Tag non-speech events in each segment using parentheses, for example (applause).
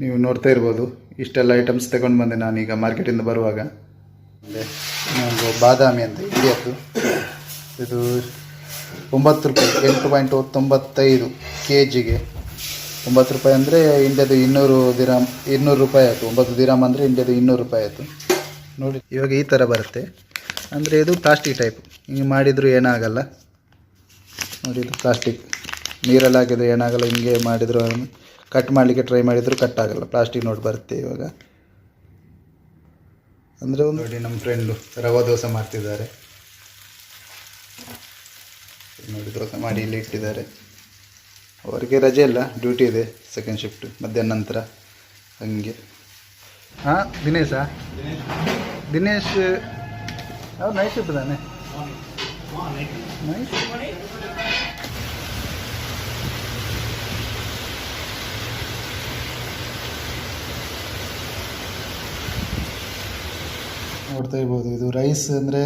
ನೀವು ನೋಡ್ತಾ ಇರ್ಬೋದು, ಇಷ್ಟೆಲ್ಲ ಐಟಮ್ಸ್ ತಗೊಂಡು ಬಂದೆ ನಾನೀಗ ಮಾರ್ಕೆಟಿಂದ ಬರುವಾಗ. ನನಗೆ ಬಾದಾಮಿ ಅಂತ ಇಂಡಿಯದ್ದು ಇದು ಒಂಬತ್ತು ರೂಪಾಯಿ, ಎಂಟು ಪಾಯಿಂಟ್ ತೊಂಬತ್ತೈದು ಕೆ ಜಿಗೆ ಒಂಬತ್ತು ರೂಪಾಯಿ ಅಂದರೆ ಇಂಡಿಯಾದು ಇನ್ನೂರು ದಿರಾಮ್, ಇನ್ನೂರು ರೂಪಾಯಿ ಆಯಿತು. ಒಂಬತ್ತು ದಿರಾಮ್ ಅಂದರೆ ಇಂಡಿಯಾದು ಇನ್ನೂರು ರೂಪಾಯಿ ಆಯಿತು. ನೋಡಿ, ಇವಾಗ ಈ ಥರ ಬರುತ್ತೆ. ಅಂದರೆ ಇದು ಪ್ಲಾಸ್ಟಿಕ್ ಟೈಪ್ ಹಿಂಗೆ ಮಾಡಿದರೂ ಏನಾಗಲ್ಲ. ನೋಡಿ, ಇದು ಪ್ಲಾಸ್ಟಿಕ್ ನೀರಲ್ಲಿ ಹಾಕಿದರೆ ಏನಾಗಲ್ಲ ಹಿಂಗೆ ಮಾಡಿದ್ರು ಕಟ್ ಮಾಡಲಿಕ್ಕೆ ಟ್ರೈ ಮಾಡಿದರೂ ಕಟ್ ಆಗಲ್ಲ. ಪ್ಲಾಸ್ಟಿಕ್ ನೋಡಿ ಬರುತ್ತೆ ಇವಾಗ. ಅಂದರೆ ಒಂದು ನೋಡಿ ನಮ್ಮ ಫ್ರೆಂಡು ರವಾ ದೋಸೆ ಮಾಡ್ತಿದ್ದಾರೆ. ನೋಡಿ ದೋಸೆ ಮಾಡಿ ಇಲ್ಲಿ ಇಟ್ಟಿದ್ದಾರೆ. ಅವರಿಗೆ ರಜೆ ಇಲ್ಲ ಡ್ಯೂಟಿ ಇದೆ ಸೆಕೆಂಡ್ ಶಿಫ್ಟ್ ಮಧ್ಯಾಹ್ನ ನಂತರ. ಹಂಗೆ. ಹಾಂ ದಿನೇಶ? ದಿನೇಶ್ ಅವ್ರು ನೈಟ್ ಶಿಫ್ಟ್ ತಾನೆ? ನೈಟ್ ನೋಡ್ತಾ ಇರ್ಬೋದು. ಇದು ರೈಸ್ ಅಂದರೆ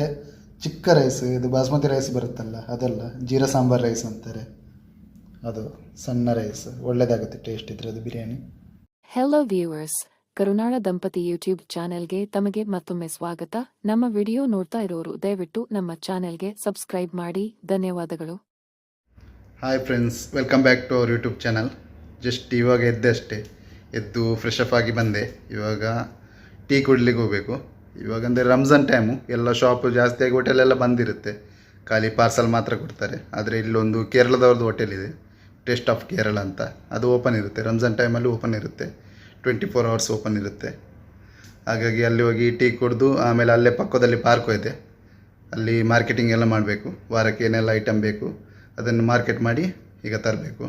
ಚಿಕ್ಕ ರೈಸ್ ಇದು ಬಾಸ್ಮತಿ ರೈಸ್ ಬರುತ್ತಲ್ಲ ಅದಲ್ಲ. ಜೀರಾ ಸಾಂಬಾರ್ ರೈಸ್ ಅಂತಾರೆ. ಅದು ಸಣ್ಣ ರೈಸ್ ಒಳ್ಳೇದಾಗುತ್ತೆ ಟೇಸ್ಟ್ ಇದ್ರೆ ಅದು ಬಿರಿಯಾನಿ. ಹೆಲೋ ವ್ಯೂವರ್ಸ್ ಕರುನಾಳ ದಂಪತಿ ಯೂಟ್ಯೂಬ್ ಚಾನೆಲ್ಗೆ ತಮಗೆ ಮತ್ತೊಮ್ಮೆ ಸ್ವಾಗತ. ನಮ್ಮ ವಿಡಿಯೋ ನೋಡ್ತಾ ಇರೋರು ದಯವಿಟ್ಟು ನಮ್ಮ ಚಾನೆಲ್ಗೆ ಸಬ್ಸ್ಕ್ರೈಬ್ ಮಾಡಿ. ಧನ್ಯವಾದಗಳು. Hi friends welcome back to our YouTube channel just ಇವಾಗ ಎದ್ದೆ ಅಷ್ಟೇ. ಎದ್ದು ಫ್ರೆಶ್ ಅಪ್ ಆಗಿ ಬಂದೆ. ಇವಾಗ ಟೀ ಕುಡ್ಲಿಕ್ಕೆ ಹೋಗಬೇಕು. ಇವಾಗ ಅಂದರೆ ರಂಜಾನ್ ಟೈಮು ಎಲ್ಲ ಶಾಪು ಜಾಸ್ತಿಯಾಗಿ ಹೋಟೆಲೆಲ್ಲ ಬಂದಿರುತ್ತೆ. ಖಾಲಿ ಪಾರ್ಸಲ್ ಮಾತ್ರ ಕೊಡ್ತಾರೆ. ಆದರೆ ಇಲ್ಲೊಂದು ಕೇರಳದವ್ರದ್ದು ಹೋಟೆಲ್ ಇದೆ. ಟೇಸ್ಟ್ ಆಫ್ ಕೇರಳ ಅಂತ. ಅದು ಓಪನ್ ಇರುತ್ತೆ. ರಂಜಾನ್ ಟೈಮಲ್ಲಿ ಓಪನ್ ಇರುತ್ತೆ. ಟ್ವೆಂಟಿ ಫೋರ್ ಅವರ್ಸ್ ಓಪನ್ ಇರುತ್ತೆ. ಹಾಗಾಗಿ ಅಲ್ಲಿ ಹೋಗಿ ಟೀ ಕುಡಿದು, ಆಮೇಲೆ ಅಲ್ಲೇ ಪಕ್ಕದಲ್ಲಿ ಪಾರ್ಕು ಇದೆ. ಅಲ್ಲಿ ಮಾರ್ಕೆಟಿಂಗ್ ಎಲ್ಲ ಮಾಡಬೇಕು. ವಾರಕ್ಕೆ ಏನೆಲ್ಲ ಐಟಮ್ ಬೇಕು, ಅದನ್ನು ಮಾರ್ಕೆಟ್ ಮಾಡಿ ಈಗ ತರಬೇಕು.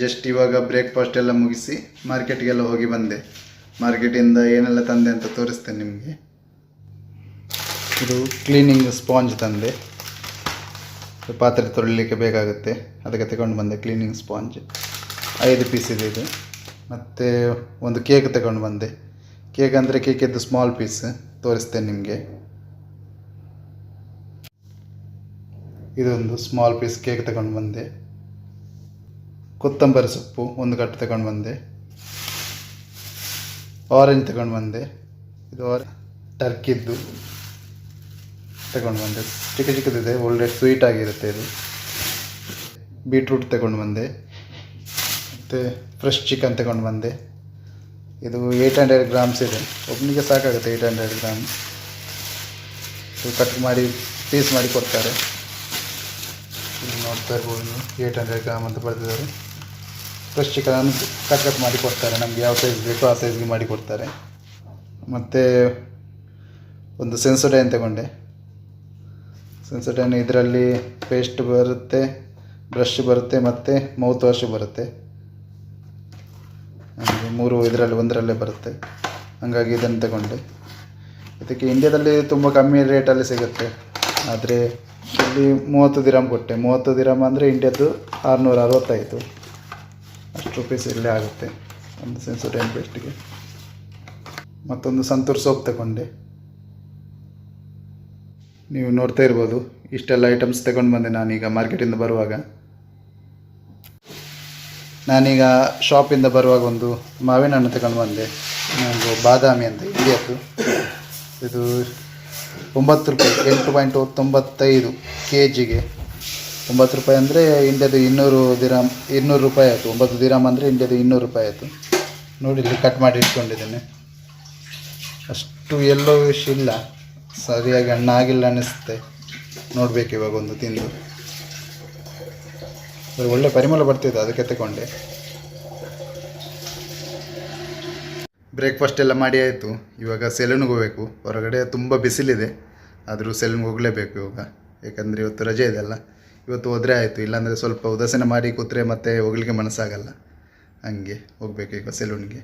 ಜಸ್ಟ್ ಇವಾಗ ಬ್ರೇಕ್ಫಾಸ್ಟ್ ಎಲ್ಲ ಮುಗಿಸಿ ಮಾರ್ಕೆಟ್ಗೆಲ್ಲ ಹೋಗಿ ಬಂದೆ. ಮಾರ್ಕೆಟಿಂದ ಏನೆಲ್ಲ ತಂದೆ ಅಂತ ತೋರಿಸ್ತೇನೆ ನಿಮಗೆ. ಇದು ಕ್ಲೀನಿಂಗ್ ಸ್ಪಾಂಜ್ ತಂದೆ. ಪಾತ್ರೆ ತೊಳಿಲಿಕ್ಕೆ ಬೇಕಾಗುತ್ತೆ. ಅದಕ್ಕೆ ತಗೊಂಡು ಬಂದೆ ಕ್ಲೀನಿಂಗ್ ಸ್ಪಾಂಜ್ ಐದು ಪೀಸ್ ಇದೆ ಇದು. ಮತ್ತು ಒಂದು ಕೇಕ್ ತಗೊಂಡು ಬಂದೆ. ಕೇಕ್ ಅಂದರೆ ಕೇಕಿದ್ದು ಸ್ಮಾಲ್ ಪೀಸ್ ತೋರಿಸ್ತೇನೆ ನಿಮಗೆ. ಇದೊಂದು ಸ್ಮಾಲ್ ಪೀಸ್ ಕೇಕ್ ತಗೊಂಡು ಬಂದೆ. ಕೊತ್ತಂಬರಿ ಸೊಪ್ಪು ಒಂದು ಕಟ್ಟು ತಗೊಂಡು ಬಂದೆ. ಆರೆಂಜ್ ತಗೊಂಡು ಬಂದೆ. ಇದು ಟರ್ಕಿದ್ದು ತಗೊಂಡು ಬಂದೆ. ಚಿಕ್ಕ ಚಿಕ್ಕದಿದೆ, ಒಳ್ಳೆ ಸ್ವೀಟ್ ಆಗಿರುತ್ತೆ ಇದು. ಬೀಟ್ರೂಟ್ ತಗೊಂಡು ಬಂದೆ. ಮತ್ತು ಫ್ರೆಶ್ ಚಿಕನ್ ತಗೊಂಡು ಬಂದೆ. ಇದು ಏಯ್ಟ್ ಹಂಡ್ರೆಡ್ ಗ್ರಾಮ್ಸ್ ಇದೆ. ಒಬ್ಬನಿಗೆ ಸಾಕಾಗುತ್ತೆ ಏಯ್ಟ್ ಹಂಡ್ರೆಡ್ ಗ್ರಾಮ್ ಇದು ಕಟ್ ಮಾಡಿ ಪೀಸ್ ಮಾಡಿ ಕೊಡ್ತಾರೆ. ನೋಡ್ತಾ ಇರ್ಬೋದು ಏಯ್ಟ್ ಹಂಡ್ರೆಡ್ ಗ್ರಾಮ್ ಅಂತ ಬರೆದಿದ್ದಾರೆ. ಫ್ರೆಶ್ ಕಟ್ ಕಟ್ ಮಾಡಿ ಕೊಡ್ತಾರೆ. ನಮಗೆ ಯಾವ ಸೈಜ್ ಬೇಕೋ ಆ ಸೈಜ್ಗೆ ಮಾಡಿ ಕೊಡ್ತಾರೆ. ಮತ್ತು ಒಂದು ಸೆನ್ಸೋಡೈನ್ ತಗೊಂಡೆ. ಸೆನ್ಸೋಡೈನ್ ಇದರಲ್ಲಿ ಪೇಸ್ಟ್ ಬರುತ್ತೆ ಬ್ರಷ್ ಬರುತ್ತೆ ಮತ್ತು ಮೌತ್ ವಾಶ್ ಬರುತ್ತೆ. ಹಾಗೆ ಮೂರು ಇದರಲ್ಲಿ ಒಂದರಲ್ಲೇ ಬರುತ್ತೆ. ಹಾಗಾಗಿ ಇದನ್ನು ತಗೊಂಡೆ. ಇದಕ್ಕೆ ಇಂಡಿಯಾದಲ್ಲಿ ತುಂಬ ಕಮ್ಮಿ ರೇಟಲ್ಲಿ ಸಿಗುತ್ತೆ. ಆದರೆ ಇಲ್ಲಿ ಮೂವತ್ತು ದಿರಾಮ್ ಕೊಟ್ಟೆ. ಮೂವತ್ತು ದಿರಾಮ್ ಅಂದರೆ ಇಂಡಿಯಾದ್ದು ಆರುನೂರ ಅರವತ್ತೈದು. ಅಷ್ಟು ರುಪೀಸ್ ಇಲ್ಲೇ ಆಗುತ್ತೆ. ಒಂದು ಸೆನ್ಸೋಡೈನ್ ಪೇಸ್ಟಿಗೆ ಮತ್ತೊಂದು ಸಂತೂರ್ ಸೋಪ್ ತಗೊಂಡೆ. ನೀವು ನೋಡ್ತಾ ಇರ್ಬೋದು, ಇಷ್ಟೆಲ್ಲ ಐಟಮ್ಸ್ ತಗೊಂಡು ಬಂದೆ ನಾನೀಗ ಮಾರ್ಕೆಟಿಂದ ಬರುವಾಗ. ನಾನೀಗ ಶಾಪಿಂದ ಬರುವಾಗ ಒಂದು ಮಾವಿನ ಹಣ್ಣು ತಗೊಂಡು ಬಂದೆ. ಒಂದು ಬಾದಾಮಿ ಅಂತ ಇಂಡಿಯಾದ್ದು ಇದು ಒಂಬತ್ತು ರೂಪಾಯಿ, ಎಂಟು ಪಾಯಿಂಟ್ ತೊಂಬತ್ತೈದು ಕೆ ಜಿಗೆ ಒಂಬತ್ತು ರೂಪಾಯಿ ಅಂದರೆ ಇಂಡಿಯಾದು ಇನ್ನೂರು ದಿರಾಮ್ ಇನ್ನೂರು ರೂಪಾಯಿ ಆಯಿತು. ಒಂಬತ್ತು ದಿರಾಮ್ ಅಂದರೆ ಇಂಡಿಯಾದು ಇನ್ನೂರು ರೂಪಾಯಿ ಆಯಿತು. ನೋಡಿ ಇಲ್ಲಿ ಕಟ್ ಮಾಡಿ ಇಟ್ಕೊಂಡಿದ್ದೇನೆ. ಅಷ್ಟು ಎಲ್ಲೋ ವಿಷ್ ಇಲ್ಲ. ಸರಿಯಾಗಿ ಹಣ್ಣಾಗಿಲ್ಲ ಅನ್ನಿಸುತ್ತೆ ನೋಡಬೇಕು ಇವಾಗ ಒಂದು ತಿಂದು. ಒಳ್ಳೆ ಪರಿಮಳ ಬರ್ತಿದೆ, ಅದಕ್ಕೆ ತಗೊಂಡೆ. ಬ್ರೇಕ್ಫಾಸ್ಟ್ ಎಲ್ಲ ಮಾಡಿ ಆಯಿತು. ಇವಾಗ ಸೆಲೂನ್ಗೆ ಹೋಗಬೇಕು. ಹೊರಗಡೆ ತುಂಬ ಬಿಸಿಲಿದೆ. ಆದರೂ ಸೆಲೂನ್ಗೆ ಹೋಗಲೇಬೇಕು ಇವಾಗ. ಯಾಕಂದರೆ ಇವತ್ತು ರಜೆ ಇದೆಯಲ್ಲ ಇವತ್ತು ಹೋದರೆ ಆಯಿತು, ಇಲ್ಲಾಂದರೆ ಸ್ವಲ್ಪ ಉದಾಸೀನ ಮಾಡಿ ಕೂತ್ರೆ ಮತ್ತೆ ಹೋಗ್ಲಿಕ್ಕೆ ಮನಸ್ಸಾಗಲ್ಲ. ಹಂಗೆ ಹೋಗ್ಬೇಕು ಈಗ ಸೆಲೂನ್ಗೆ.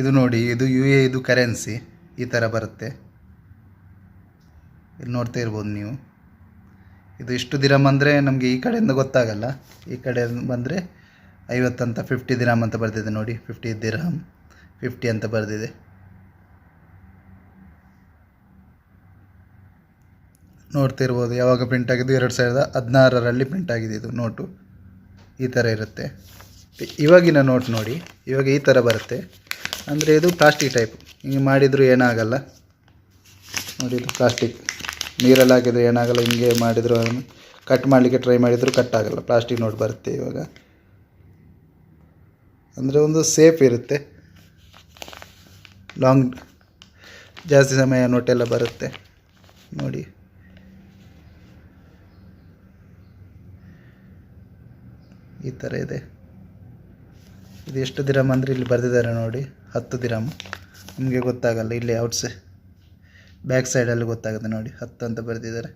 ಇದು ನೋಡಿ, ಇದು ಯು ಎ, ಇದು ಕರೆನ್ಸಿ, ಈ ಥರ ಬರುತ್ತೆ. ಇಲ್ಲಿ ನೋಡ್ತಾ ಇರ್ಬೋದು ನೀವು. ಇದು ಇಷ್ಟು ದಿರಮ್ ಅಂದರೆ ನಮಗೆ ಈ ಕಡೆಯಿಂದ ಗೊತ್ತಾಗಲ್ಲ. ಈ ಕಡೆ ಬಂದರೆ ಐವತ್ತಂತ ಫಿಫ್ಟಿ ದಿರಾಮ್ ಅಂತ ಬರೆದಿದೆ ನೋಡಿ ಫಿಫ್ಟಿ ದಿರಾಮ್ ಫಿಫ್ಟಿ ಅಂತ ಬರೆದಿದೆ. ನೋಡ್ತಿರ್ಬೋದು. ಯಾವಾಗ ಪ್ರಿಂಟ್ ಆಗಿದ್ದು ಎರಡು ಸಾವಿರದ ಹದಿನಾರರಲ್ಲಿ ಪ್ರಿಂಟ್ ಆಗಿದೆ ಇದು ನೋಟು ಈ ಥರ ಇರುತ್ತೆ. ಇವಾಗಿನ ನೋಟ್ ನೋಡಿ. ಇವಾಗ ಈ ಥರ ಬರುತ್ತೆ. ಅಂದರೆ ಇದು ಪ್ಲಾಸ್ಟಿಕ್ ಟೈಪ್ ಹಿಂಗೆ ಮಾಡಿದರೂ ಏನಾಗಲ್ಲ. ನೋಡಿ ಇದು ಪ್ಲಾಸ್ಟಿಕ್ ನೀರಲ್ಲಿ ಹಾಕಿದ್ರೆ ಏನಾಗಲ್ಲ, ಹಿಂಗೆ ಮಾಡಿದ್ರು ಕಟ್ ಮಾಡಲಿಕ್ಕೆ ಟ್ರೈ ಮಾಡಿದರೂ ಕಟ್ ಆಗಲ್ಲ. ಪ್ಲಾಸ್ಟಿಕ್ ನೋಟ್ ಬರುತ್ತೆ ಇವಾಗ. ಅಂದರೆ ಒಂದು ಸೇಫ್ ಇರುತ್ತೆ. ಲಾಂಗ್ ಜಾಸ್ತಿ ಸಮಯ ನೋಟೆಲ್ಲ ಬರುತ್ತೆ. ನೋಡಿ. ಈ ಥರ ಇದೆ. ಇದು ಎಷ್ಟು ದಿರಮ್ ಅಂದರೆ ಇಲ್ಲಿ ಬರೆದಿದ್ದಾರೆ ನೋಡಿ. ಹತ್ತು ದಿರಾಮ್ ನಿಮಗೆ ಗೊತ್ತಾಗಲ್ಲ, ಇಲ್ಲಿ ಔಟ್ಸೆ ಬ್ಯಾಕ್ ಸೈಡಲ್ಲಿ ಗೊತ್ತಾಗುತ್ತೆ ನೋಡಿ. ಹತ್ತು ಅಂತ ಬರೆದಿದ್ದಾರೆ.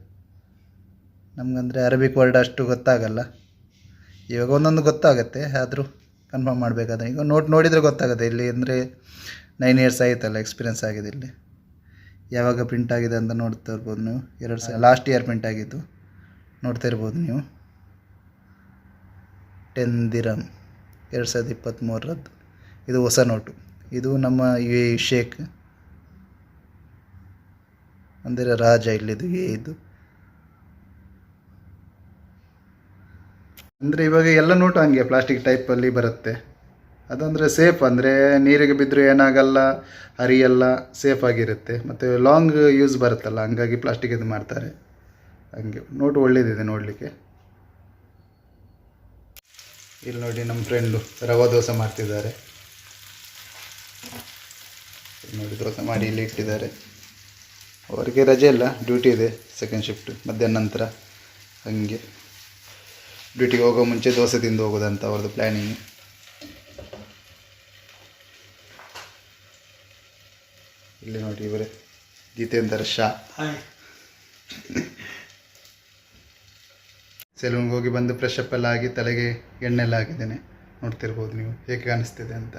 ನಮಗಂದರೆ ಅರಬಿಕ್ ವರ್ಡ್ ಅಷ್ಟು ಗೊತ್ತಾಗಲ್ಲ. ಇವಾಗ ಒಂದೊಂದು ಗೊತ್ತಾಗುತ್ತೆ, ಆದರೂ ಕನ್ಫರ್ಮ್ ಮಾಡಬೇಕಾದ್ರೆ. ಈಗ ನೋಟ್ ನೋಡಿದರೆ ಗೊತ್ತಾಗುತ್ತೆ, ಇಲ್ಲಿ ಅಂದರೆ ನೈನ್ ಇಯರ್ಸ್ ಆಯಿತಲ್ಲ ಎಕ್ಸ್ಪೀರಿಯನ್ಸ್ ಆಗಿದೆ ಇಲ್ಲಿ. ಯಾವಾಗ ಪ್ರಿಂಟ್ ಆಗಿದೆ ಅಂತ ನೋಡ್ತಾ ಇರ್ಬೋದು ನೀವು. ಎರಡು ಸಾವಿರ ಲಾಸ್ಟ್ ಇಯರ್ ಪ್ರಿಂಟ್ ಆಗಿತ್ತು ನೋಡ್ತಾ ಇರ್ಬೋದು ನೀವು. ಟೆನ್ ದಿರಮ್ ಎರಡು ಸಾವಿರದ ಇಪ್ಪತ್ತ್ಮೂರರದ್ದು ಇದು ಹೊಸ ನೋಟು. ಇದು ನಮ್ಮ ಯು ಎ ಶೇಖ್. ಅಂದರೆ ರಾಜ ಇಲ್ಲಿದು ಎ ಇದು. ಅಂದರೆ ಇವಾಗ ಎಲ್ಲ ನೋಟು ಹಂಗೆ ಪ್ಲಾಸ್ಟಿಕ್ ಟೈಪಲ್ಲಿ ಬರುತ್ತೆ. ಅದಂದರೆ ಸೇಫ್ ಅಂದರೆ ನೀರಿಗೆ ಬಿದ್ದರೂ ಏನಾಗಲ್ಲ, ಹರಿಯಲ್ಲ ಸೇಫ್ ಆಗಿರುತ್ತೆ. ಮತ್ತು ಲಾಂಗ್ ಯೂಸ್ ಬರುತ್ತಲ್ಲ, ಹಂಗಾಗಿ ಪ್ಲಾಸ್ಟಿಕ್ ಇದು ಮಾಡ್ತಾರೆ. ಹಂಗೆ. ನೋಟು ಒಳ್ಳೇದಿದೆ ನೋಡಲಿಕ್ಕೆ. ಇಲ್ಲಿ ನೋಡಿ ನಮ್ಮ ಫ್ರೆಂಡು ರವಾ ದೋಸೆ ಮಾಡ್ತಿದ್ದಾರೆ. ಇಲ್ಲಿ ನೋಡಿ ದೋಸೆ ಮಾಡಿ ಇಲ್ಲಿ ಇಟ್ಟಿದ್ದಾರೆ. ಅವರಿಗೆ ರಜೆ ಇಲ್ಲ ಡ್ಯೂಟಿ ಇದೆ ಸೆಕೆಂಡ್ ಶಿಫ್ಟ್ ಮಧ್ಯಾಹ್ನ ನಂತರ ಹಾಗೆ. ಡ್ಯೂಟಿಗೆ ಹೋಗೋ ಮುಂಚೆ ದೋಸೆ ತಿಂದು ಹೋಗೋದಂತ ಅವ್ರದ್ದು ಪ್ಲ್ಯಾನಿಂಗ್ ಇಲ್ಲಿ ನೋಡಿ ಇವರೇ ಜಿತೇಂದರ್ ಶಾ. (laughs) ಸೆಲೂನ್ಗೆ ಹೋಗಿ ಬಂದು ಫ್ರೆಶ್ ಅಪ್ ಎಲ್ಲ ಆಗಿ ತಲೆಗೆ ಎಣ್ಣೆ ಎಲ್ಲ ಹಾಕಿದ್ದೇನೆ ನೋಡ್ತಿರ್ಬೋದು ನೀವು ಹೇಗೆ ಕಾಣಿಸ್ತಿದೆ ಅಂತ.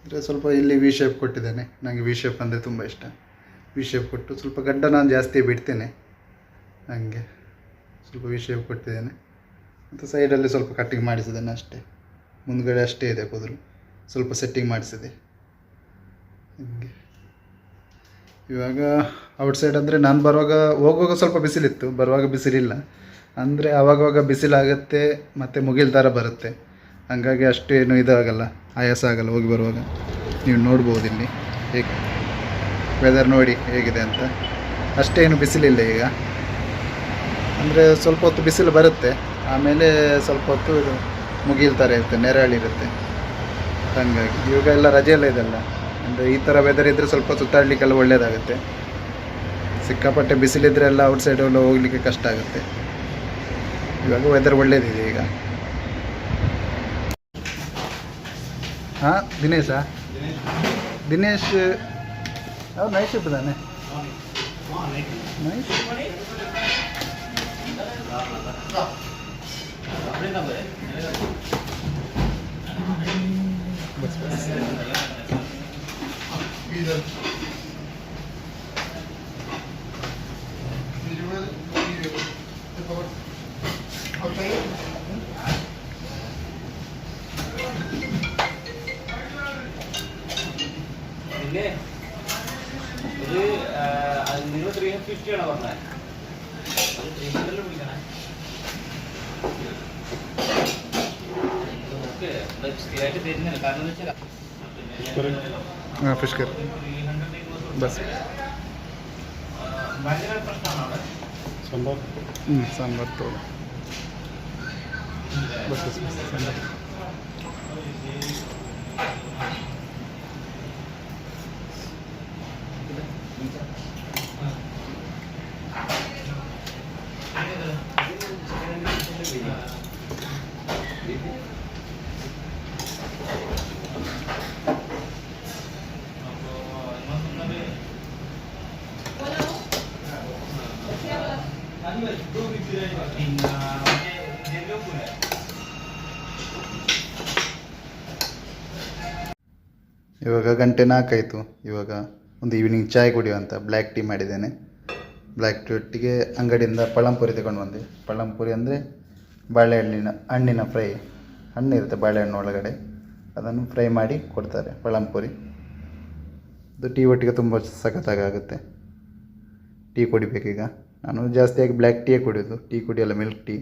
ಅಂದರೆ ಸ್ವಲ್ಪ ಇಲ್ಲಿ ವಿ ಶೇಪ್ ಕೊಟ್ಟಿದ್ದೇನೆ. ನನಗೆ ವಿ ಶೇಪ್ ಅಂದರೆ ತುಂಬ ಇಷ್ಟ. ವಿ ಶೇಪ್ ಕೊಟ್ಟು ಸ್ವಲ್ಪ ಗಡ್ಡ ನಾನು ಜಾಸ್ತಿ ಬಿಡ್ತೇನೆ. ನನಗೆ ಸ್ವಲ್ಪ ವಿ ಶೇಪ್ ಕೊಟ್ಟಿದ್ದೇನೆ. ಮತ್ತು ಸೈಡಲ್ಲಿ ಸ್ವಲ್ಪ ಕಟ್ಟಿಂಗ್ ಮಾಡಿಸಿದ್ದೇನೆ ಅಷ್ಟೇ. ಮುಂದ್ಗಡೆ ಅಷ್ಟೇ ಇದೆ ಕೂದಲು ಸ್ವಲ್ಪ ಸೆಟ್ಟಿಂಗ್ ಮಾಡಿಸಿದೆ. ಹೀಗೆ. ಇವಾಗ ಔಟ್ಸೈಡ್ ಅಂದರೆ ನಾನು ಬರುವಾಗ ಹೋಗುವಾಗ ಸ್ವಲ್ಪ ಬಿಸಿಲಿತ್ತು, ಬರುವಾಗ ಬಿಸಿಲಿಲ್ಲ. ಅಂದರೆ ಆವಾಗವಾಗ ಬಿಸಿಲಾಗುತ್ತೆ, ಮತ್ತು ಮುಗಿಲ್ ಥರ ಬರುತ್ತೆ. ಹಾಗಾಗಿ ಅಷ್ಟೇನು ಇದಾಗಲ್ಲ ಆಯಾಸ ಆಗಲ್ಲ ಹೋಗಿ ಬರುವಾಗ. ನೀವು ನೋಡ್ಬೋದು ಇಲ್ಲಿ ಹೇಗೆ ವೆದರ್ ನೋಡಿ ಹೇಗಿದೆ ಅಂತ. ಅಷ್ಟೇನು ಬಿಸಿಲಿಲ್ಲ ಈಗ. ಅಂದರೆ ಸ್ವಲ್ಪ ಹೊತ್ತು ಬಿಸಿಲು ಬರುತ್ತೆ, ಆಮೇಲೆ ಸ್ವಲ್ಪ ಹೊತ್ತು ಮುಗಿಲ್ ಥರ ಇರುತ್ತೆ, ನೆರಳಿರುತ್ತೆ. ಹಾಗಾಗಿ ಇವಾಗ ಎಲ್ಲ ರಜೆ ಎಲ್ಲ ಇದೆಲ್ಲ. ಅಂದರೆ ಈ ಥರ ವೆದರ್ ಇದ್ದರೆ ಸ್ವಲ್ಪ ಸುತ್ತಾಡಲಿಕ್ಕೆಲ್ಲ ಒಳ್ಳೆಯದಾಗುತ್ತೆ ಸಿಕ್ಕಾಪಟ್ಟೆ ಬಿಸಿಲಿದ್ರೆ ಎಲ್ಲ ಔಟ್ಸೈಡ್ ಎಲ್ಲ ಹೋಗಲಿಕ್ಕೆ ಕಷ್ಟ ಆಗುತ್ತೆ. ಇವಾಗ ವೆದರ್ ಒಳ್ಳೇದಿದೆ ಈಗ. ಹಾಂ, ದಿನೇಶಾ? ದಿನೇಶ್ ಅವ್ರು night shift night bus bus പിന്നെ ഇത് നിങ്ങൾ ത്രീ ഫിഫ്റ്റി ആണോ പറഞ്ഞത് അത് ത്രീ ഹൺഡ്രഡിൽ വിളിക്കണേ? നമുക്ക് സ്ഥിരമായിട്ട് തരുന്നില്ല. കാരണം എന്താ വെച്ചാൽ हाँ, फ़िश कर। बस। सांबर हम्म, सांभर तो। बस बस सांबर ಇವಾಗ ಗಂಟೆ ನಾಲ್ಕಾಯಿತು ಇವಾಗ ಒಂದು ಈವ್ನಿಂಗ್ ಚಾಯ್ ಕುಡಿಯುವಂತ ಬ್ಲ್ಯಾಕ್ ಟೀ ಮಾಡಿದ್ದೇನೆ. ಬ್ಲ್ಯಾಕ್ ಟೀ ಒಟ್ಟಿಗೆ ಅಂಗಡಿಯಿಂದ ಪಳಂಪುರಿ ತಗೊಂಡು ಬಂದೆ. ಪಳಂಪುರಿ ಅಂದರೆ ಬಾಳೆಹಣ್ಣಿನ, ಹಣ್ಣಿನ ಫ್ರೈ ಹಣ್ಣು ಇರುತ್ತೆ ಬಾಳೆಹಣ್ಣು ಒಳಗಡೆ. ಅದನ್ನು ಫ್ರೈ ಮಾಡಿ ಕೊಡ್ತಾರೆ ಪಳಂಪುರಿ. ಅದು ಟೀ ಒಟ್ಟಿಗೆ ತುಂಬ ಸಖತ್ತಾಗುತ್ತೆ ಟೀ ಕುಡಿಬೇಕೀಗ. ನಾನು ಜಾಸ್ತಿಯಾಗಿ ಬ್ಲ್ಯಾಕ್ ಟೀಯೇ ಕುಡಿಯೋದು. ಟೀ ಕುಡಿಯಲ್ಲ ಮಿಲ್ಕ್ ಟೀ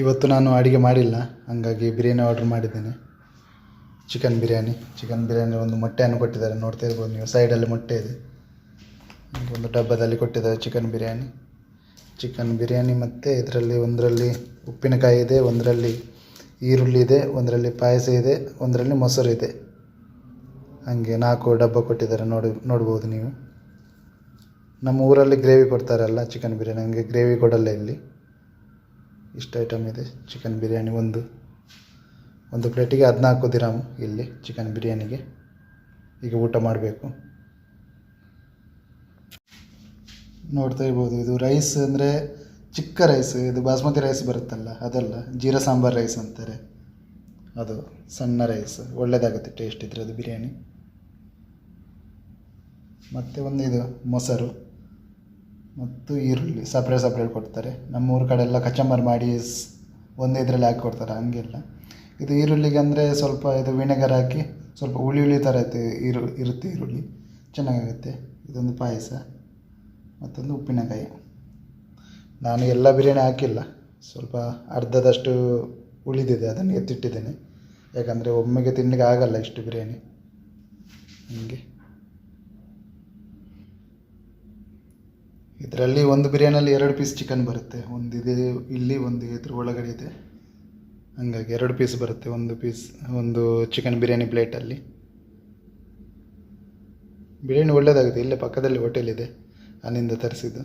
ಇವತ್ತು ನಾನು ಅಡುಗೆ ಮಾಡಿಲ್ಲ, ಹಾಗಾಗಿ ಬಿರಿಯಾನಿ ಆರ್ಡ್ರ್ ಮಾಡಿದ್ದೇನೆ. ಚಿಕನ್ ಬಿರಿಯಾನಿ ಚಿಕನ್ ಬಿರಿಯಾನಿ ಒಂದು ಮೊಟ್ಟೆಯನ್ನು ಕೊಟ್ಟಿದ್ದಾರೆ, ನೋಡ್ತಾ ಇರ್ಬೋದು ನೀವು. ಸೈಡಲ್ಲಿ ಮೊಟ್ಟೆ ಇದೆ. ಒಂದು ಡಬ್ಬದಲ್ಲಿ ಕೊಟ್ಟಿದ್ದಾರೆ ಚಿಕನ್ ಬಿರಿಯಾನಿ ಚಿಕನ್ ಬಿರಿಯಾನಿ ಮತ್ತು ಇದರಲ್ಲಿ ಒಂದರಲ್ಲಿ ಉಪ್ಪಿನಕಾಯಿ ಇದೆ, ಒಂದರಲ್ಲಿ ಈರುಳ್ಳಿ ಇದೆ, ಒಂದರಲ್ಲಿ ಪಾಯಸ ಇದೆ, ಒಂದರಲ್ಲಿ ಮೊಸರು ಇದೆ. ಹಾಗೆ ನಾಲ್ಕು ಡಬ್ಬ ಕೊಟ್ಟಿದ್ದಾರೆ, ನೋಡಿ, ನೋಡ್ಬೋದು ನೀವು. ನಮ್ಮ ಊರಲ್ಲಿ ಗ್ರೇವಿ ಕೊಡ್ತಾರಲ್ಲ ಚಿಕನ್ ಬಿರಿಯಾನಿ ಹಂಗೆ ಗ್ರೇವಿ ಕೊಡಲ್ಲ ಇಲ್ಲಿ. ಇಷ್ಟು ಐಟಮ್ ಇದೆ ಚಿಕನ್ ಬಿರಿಯಾನಿ ಒಂದು. ಒಂದು ಪ್ಲೇಟಿಗೆ ಹದಿನಾಲ್ಕು ದಿರಾಮ್ ಇಲ್ಲಿ ಚಿಕನ್ ಬಿರಿಯಾನಿಗೆ? ಈಗ ಊಟ ಮಾಡಬೇಕು. ನೋಡ್ತಾ ಇರ್ಬೋದು, ಇದು ರೈಸ್ ಅಂದರೆ ಚಿಕ್ಕ ರೈಸ್ ಇದು ಬಾಸ್ಮತಿ ರೈಸ್ ಬರುತ್ತಲ್ಲ, ಅದಲ್ಲ, ಜೀರಾ ಸಾಂಬಾರ್ ರೈಸ್ ಅಂತಾರೆ. ಅದು ಸಣ್ಣ ರೈಸ್ ಒಳ್ಳೆಯದಾಗುತ್ತೆ ಟೇಸ್ಟ್ ಇದ್ರೆ ಅದು ಬಿರಿಯಾನಿ. ಮತ್ತು ಒಂದು ಇದು ಮೊಸರು. ಮತ್ತು ಈರುಳ್ಳಿ. ಸಪ್ರೇಟ್ ಸಪ್ರೇಟ್ ಕೊಡ್ತಾರೆ. ನಮ್ಮೂರ ಕಡೆ ಎಲ್ಲ ಕಚಂಬರ್ ಮಾಡಿ ಒಂದೇ ಇದರಲ್ಲಿ ಹಾಕಿ ಕೊಡ್ತಾರೆ. ಹಂಗಿಲ್ಲ. ಇದು ಈರುಳ್ಳಿಗೆ ಅಂದರೆ ಸ್ವಲ್ಪ ಇದು ವಿನೆಗರ್ ಹಾಕಿ ಸ್ವಲ್ಪ ಹುಳಿ ಹುಳಿ ಥರ ಇರುತ್ತೆ ಈರು, ಇರುತ್ತೆ ಈರುಳ್ಳಿ. ಚೆನ್ನಾಗಾಗುತ್ತೆ ಇದೊಂದು ಪಾಯಸ. ಮತ್ತೊಂದು ಉಪ್ಪಿನಕಾಯಿ. ನಾನು ಎಲ್ಲ ಬಿರಿಯಾನಿ ಹಾಕಿಲ್ಲ. ಸ್ವಲ್ಪ ಅರ್ಧದಷ್ಟು ಉಳಿದಿದೆ. ಅದನ್ನು ಎತ್ತಿಟ್ಟಿದ್ದೇನೆ. ಯಾಕಂದರೆ ಒಮ್ಮೆಗೆ ತಿನ್ನಲಿಕ್ಕೆ ಆಗಲ್ಲ ಇಷ್ಟು ಬಿರಿಯಾನಿ. ಹೀಗೆ. ಇದರಲ್ಲಿ ಒಂದು ಬಿರಿಯಾನಿಯಲ್ಲಿ ಎರಡು ಪೀಸ್ ಚಿಕನ್ ಬರುತ್ತೆ. ಒಂದು ಇದೆ ಇಲ್ಲಿ, ಒಂದು ಇದ್ರ ಒಳಗಡೆ ಇದೆ. ಹಾಗಾಗಿ ಎರಡು ಪೀಸ್ ಬರುತ್ತೆ ಒಂದು ಪೀಸ್ ಒಂದು ಚಿಕನ್ ಬಿರಿಯಾನಿ ಪ್ಲೇಟಲ್ಲಿ ಬಿರಿಯಾನಿ ಒಳ್ಳೆಯದಾಗುತ್ತೆ ಇಲ್ಲೇ ಪಕ್ಕದಲ್ಲಿ ಹೋಟೆಲ್ ಇದೆ, ಅಲ್ಲಿಂದ ತರಿಸಿದ್ದು.